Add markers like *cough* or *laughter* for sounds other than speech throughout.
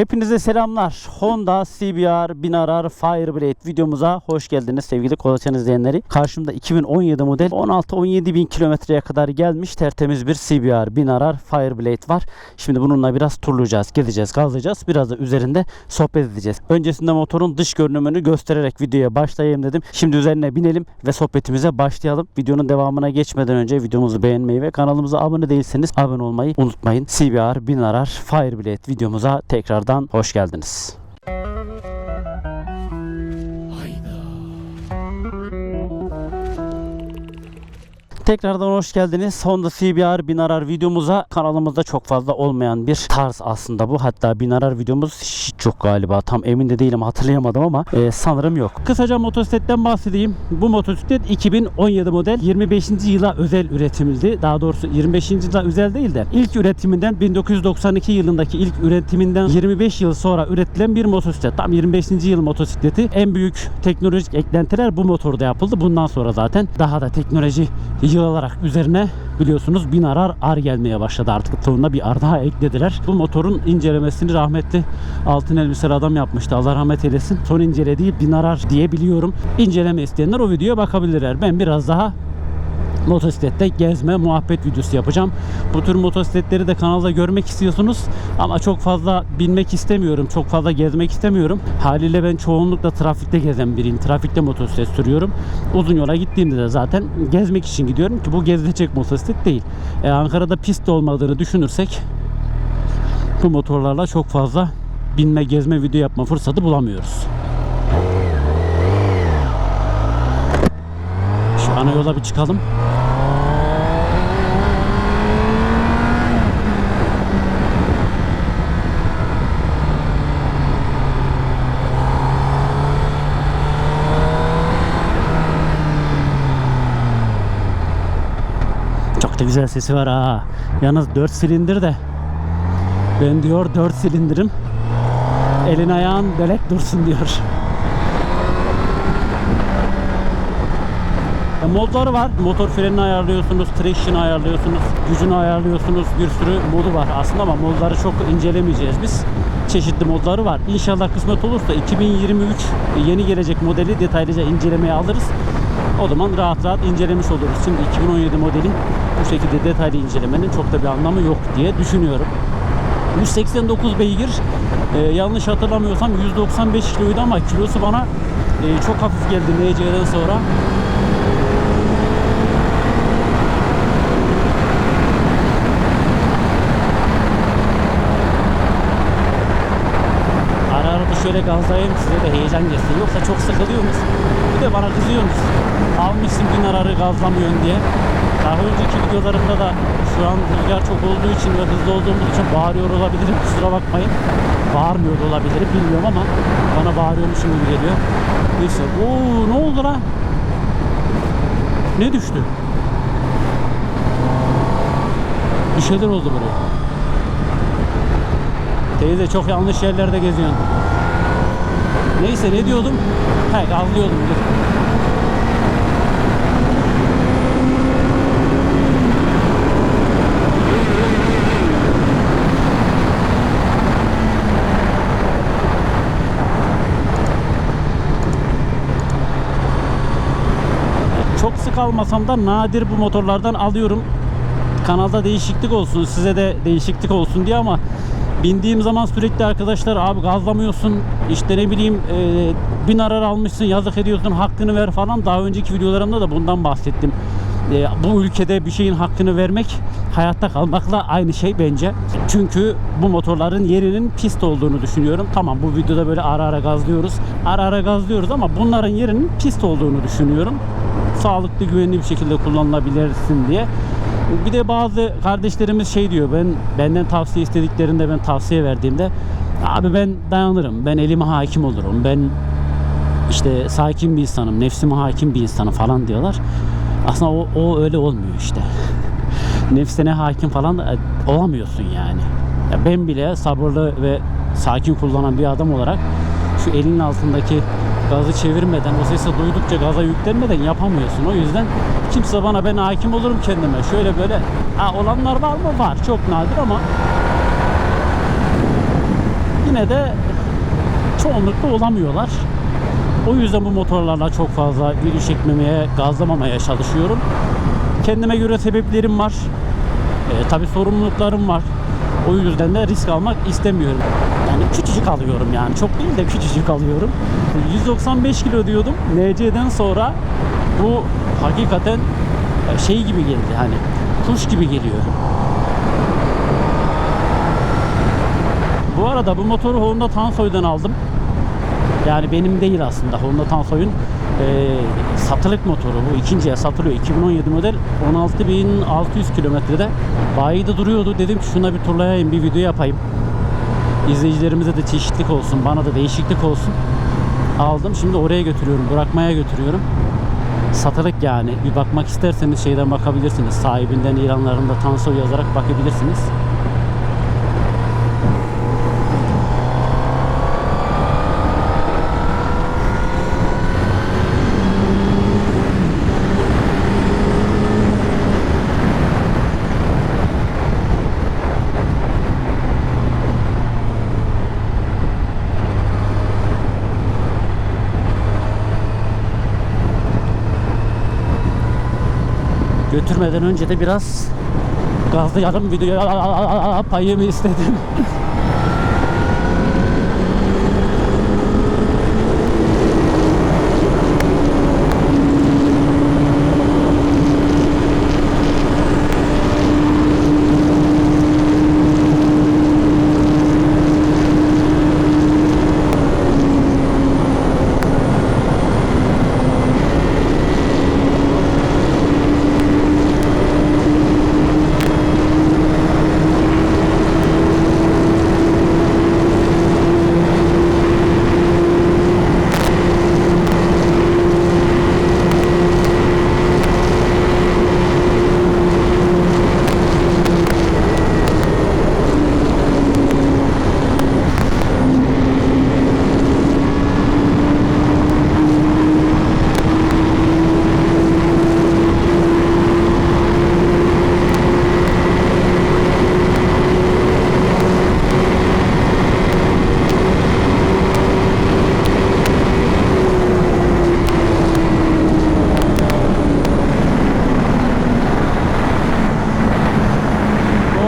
Hepinize selamlar. Honda CBR 1000 arar Fireblade videomuza hoş geldiniz sevgili Kolaçan izleyenleri. Karşımda 2017 model 16-17 bin kilometreye kadar gelmiş tertemiz bir CBR 1000 arar Fireblade var. Şimdi bununla biraz turlayacağız, gezeceğiz, gazlayacağız. Biraz da üzerinde sohbet edeceğiz. Öncesinde motorun dış görünümünü göstererek videoya başlayayım dedim. Şimdi üzerine binelim ve sohbetimize başlayalım. Videonun devamına geçmeden önce videomuzu beğenmeyi ve kanalımıza abone değilseniz abone olmayı unutmayın. CBR 1000 arar Fireblade videomuza tekrardan hoş geldiniz. Tekrardan hoş geldiniz. Honda CBR 1000 arar videomuza kanalımızda çok fazla olmayan bir tarz aslında bu. Hatta 1000 arar videomuz hiç yok galiba. Tam emin de değilim hatırlayamadım ama e, sanırım yok. Kısaca motosikletten bahsedeyim. Bu motosiklet 2017 model 25. yıla özel üretimiydi. Daha doğrusu 25. yıla özel değil de ilk üretiminden 1992 yılındaki ilk üretiminden 25 yıl sonra üretilen bir motosiklet. Tam 25. yıl motosikleti. En büyük teknolojik eklentiler bu motorda yapıldı. Bundan sonra zaten daha da teknoloji yığılarak üzerine biliyorsunuz bin arar ar gelmeye başladı artık sonuna bir ar daha eklediler. Bu motorun incelemesini rahmetli altın elbiseli adam yapmıştı. Allah rahmet eylesin. Son incelediği bin arar diye. İnceleme isteyenler o videoya bakabilirler. Ben biraz daha motosiklette gezme muhabbet videosu yapacağım. Bu tür motosikletleri de kanalda görmek istiyorsunuz ama çok fazla binmek istemiyorum. Çok fazla gezmek istemiyorum. Haliyle ben çoğunlukla trafikte gezen biriyim. Trafikte motosiklet sürüyorum. Uzun yola gittiğimde de zaten gezmek için gidiyorum ki bu gezilecek motosiklet değil. E, Ankara'da pist olmadığını düşünürsek bu motorlarla çok fazla binme gezme video yapma fırsatı bulamıyoruz. Şu ana yola bir çıkalım. Çok güzel sesi var ha. Yalnız 4 silindir de. Ben diyor 4 silindirim. Elin ayağın belek dursun diyor. E, modları var. Motor frenini ayarlıyorsunuz, traction ayarlıyorsunuz, gücünü ayarlıyorsunuz. Bir sürü modu var aslında ama modları çok incelemeyeceğiz biz. Çeşitli modları var. İnşallah kısmet olursa 2023 yeni gelecek modeli detaylıca incelemeye alırız. O zaman rahat rahat incelemiş oluruz. Şimdi 2017 modelin bu şekilde detaylı incelemenin çok da bir anlamı yok diye düşünüyorum. 189 beygir. Ee, yanlış hatırlamıyorsam 195 kiloydu ama kilosu bana e, çok hafif geldi NC'den sonra. Ara ara da şöyle gazlayayım size de heyecan gelsin. Yoksa çok sıkılıyorsunuz. Bir de bana kızıyorsunuz. Almışsın bin ararı gazlamıyorsun diye. Daha önceki videolarımda da şu an rüzgar çok olduğu için ve hızlı olduğumuz için bağırıyor olabilirim. Kusura bakmayın. Bağırmıyor olabilirim bilmiyorum ama bana bağırıyormuşum gibi geliyor. Neyse. Oo ne oldu lan? Ne düştü? Bir şeyler oldu buraya. Teyze çok yanlış yerlerde geziyorsun. Neyse ne diyordum? He gazlıyordum. Dur. Çok sık almasam da nadir bu motorlardan alıyorum. Kanalda değişiklik olsun, size de değişiklik olsun diye ama bindiğim zaman sürekli arkadaşlar abi gazlamıyorsun işte ne bileyim e, bin arar almışsın yazık ediyorsun hakkını ver falan. Daha önceki videolarımda da bundan bahsettim. E, bu ülkede bir şeyin hakkını vermek hayatta kalmakla aynı şey bence. Çünkü bu motorların yerinin pist olduğunu düşünüyorum. Tamam bu videoda böyle ara ara gazlıyoruz ara ara gazlıyoruz ama bunların yerinin pist olduğunu düşünüyorum sağlıklı güvenli bir şekilde kullanılabilirsin diye. Bir de bazı kardeşlerimiz şey diyor ben benden tavsiye istediklerinde ben tavsiye verdiğimde abi ben dayanırım ben elime hakim olurum ben işte sakin bir insanım nefsime hakim bir insanım falan diyorlar. Aslında o, o öyle olmuyor işte. *laughs* Nefsine hakim falan e, olamıyorsun yani. Ya ben bile sabırlı ve sakin kullanan bir adam olarak şu elinin altındaki gazı çevirmeden o sesi duydukça gaza yüklenmeden yapamıyorsun. O yüzden kimse bana ben hakim olurum kendime. Şöyle böyle ha, olanlar var mı? Var. Çok nadir ama yine de çoğunlukla olamıyorlar. O yüzden bu motorlarla çok fazla video çekmemeye, gazlamamaya çalışıyorum. Kendime göre sebeplerim var. E, tabii sorumluluklarım var. O yüzden de risk almak istemiyorum. Küçücük alıyorum yani. Çok değil de küçücük alıyorum. 195 kilo diyordum. NC'den sonra bu hakikaten e, şey gibi geldi hani kuş gibi geliyor. Bu arada bu motoru Honda Tansoy'dan aldım. Yani benim değil aslında. Honda Tansoy'un e, satılık motoru. Bu ikinciye satılıyor. 2017 model 16.600 kilometrede. Bayide duruyordu. Dedim ki şuna bir turlayayım, bir video yapayım. İzleyicilerimize de çeşitlik olsun, bana da değişiklik olsun. Aldım. Şimdi oraya götürüyorum, bırakmaya götürüyorum. Satılık yani. Bir bakmak isterseniz şeyden bakabilirsiniz. Sahibinden ilanlarında Tansoy yazarak bakabilirsiniz. Götürmeden önce de biraz gazlı yarım videoya payımı istedim. *laughs*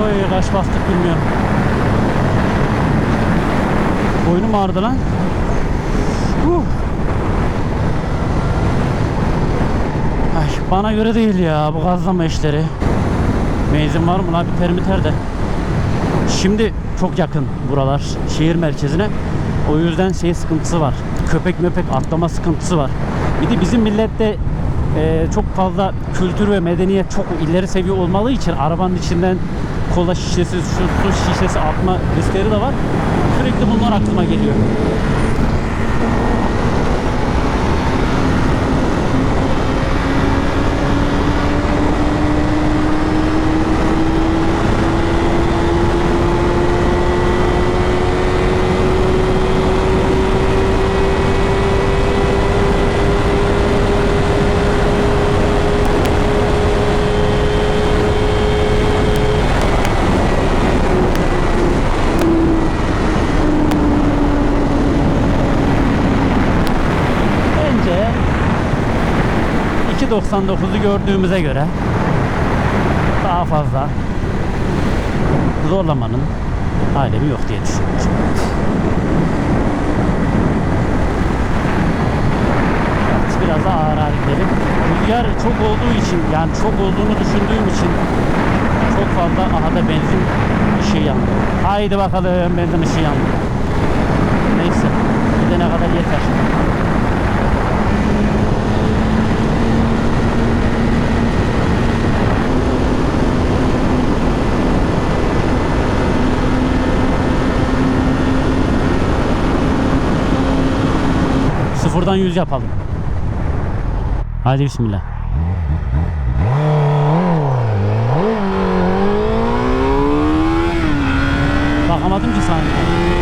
Oy kaç bastık bilmiyorum. Boynum ağrıdı lan. Huh. Ay, bana göre değil ya bu gazlama işleri. Benzin var mı lan bir termiter de. Şimdi çok yakın buralar şehir merkezine. O yüzden şey sıkıntısı var. Köpek möpek atlama sıkıntısı var. Bir de bizim millette e, çok fazla kültür ve medeniyet çok ileri seviye olmalı için arabanın içinden kola şişesi, şu su şişesi atma riskleri de var. Sürekli bunlar aklıma geliyor. Bence 2.99'u gördüğümüze göre daha fazla zorlamanın alemi yok diye düşünüyorum. Evet, biraz daha ağır ağır gidelim. Rüzgar çok olduğu için yani çok olduğunu düşündüğüm için çok fazla aha da benzin ışığı yandı. Haydi bakalım benzin ışığı yandı. Neyse gidene kadar yeter. Sıfırdan 100 yapalım. Hadi bismillah. Bakamadım ki saniye.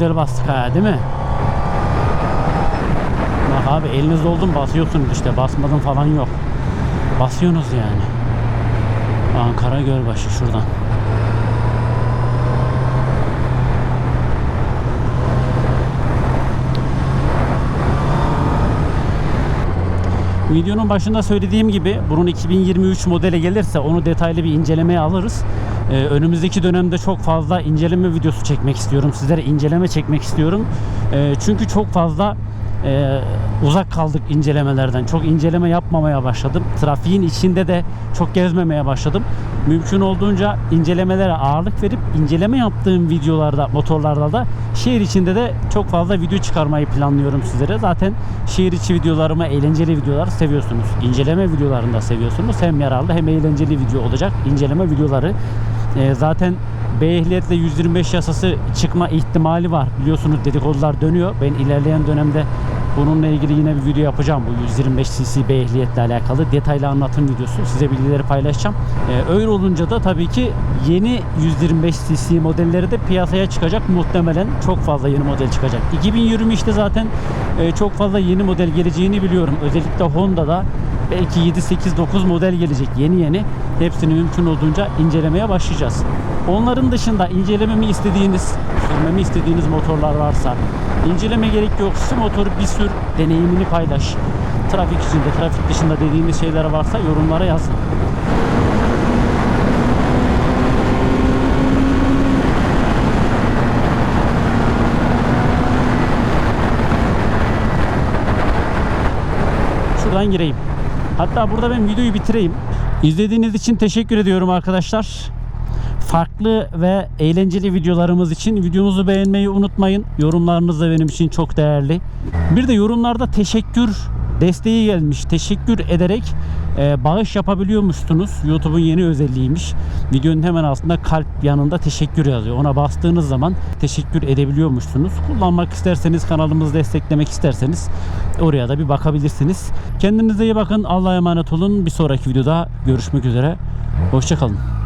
Güzel bastık ha değil mi? Bak abi eliniz oldu basıyorsunuz işte basmadım falan yok. Basıyorsunuz yani. Ankara Gölbaşı şuradan. Videonun başında söylediğim gibi bunun 2023 modele gelirse onu detaylı bir incelemeye alırız. Ee, önümüzdeki dönemde çok fazla inceleme videosu çekmek istiyorum. Sizlere inceleme çekmek istiyorum. Ee, çünkü çok fazla e, uzak kaldık incelemelerden. Çok inceleme yapmamaya başladım. Trafiğin içinde de çok gezmemeye başladım. Mümkün olduğunca incelemelere ağırlık verip inceleme yaptığım videolarda, motorlarda da şehir içinde de çok fazla video çıkarmayı planlıyorum sizlere. Zaten şehir içi videolarımı, eğlenceli videoları seviyorsunuz. İnceleme videolarını da seviyorsunuz. Hem yararlı hem eğlenceli video olacak. İnceleme videoları e, zaten B ehliyetle 125 yasası çıkma ihtimali var. Biliyorsunuz dedikodular dönüyor. Ben ilerleyen dönemde bununla ilgili yine bir video yapacağım. Bu 125 cc B ehliyetle alakalı detaylı anlatım videosu. Size bilgileri paylaşacağım. Ee, öyle olunca da tabii ki yeni 125 cc modelleri de piyasaya çıkacak. Muhtemelen çok fazla yeni model çıkacak. 2023'te zaten e, çok fazla yeni model geleceğini biliyorum. Özellikle Honda'da belki 7 8 9 model gelecek yeni yeni. Hepsini mümkün olduğunca incelemeye başlayacağız. Onların dışında incelememi istediğiniz, sürmemi istediğiniz motorlar varsa inceleme gerek yok. Şu motoru bir sür, deneyimini paylaş. Trafik içinde, trafik dışında dediğiniz şeyler varsa yorumlara yazın. Şuradan gireyim. Hatta burada ben videoyu bitireyim. İzlediğiniz için teşekkür ediyorum arkadaşlar. Farklı ve eğlenceli videolarımız için videomuzu beğenmeyi unutmayın. Yorumlarınız da benim için çok değerli. Bir de yorumlarda teşekkür desteği gelmiş. Teşekkür ederek e, bağış yapabiliyormuşsunuz. YouTube'un yeni özelliğiymiş. Videonun hemen altında kalp yanında teşekkür yazıyor. Ona bastığınız zaman teşekkür edebiliyormuşsunuz. Kullanmak isterseniz kanalımızı desteklemek isterseniz oraya da bir bakabilirsiniz. Kendinize iyi bakın. Allah'a emanet olun. Bir sonraki videoda görüşmek üzere. Hoşçakalın.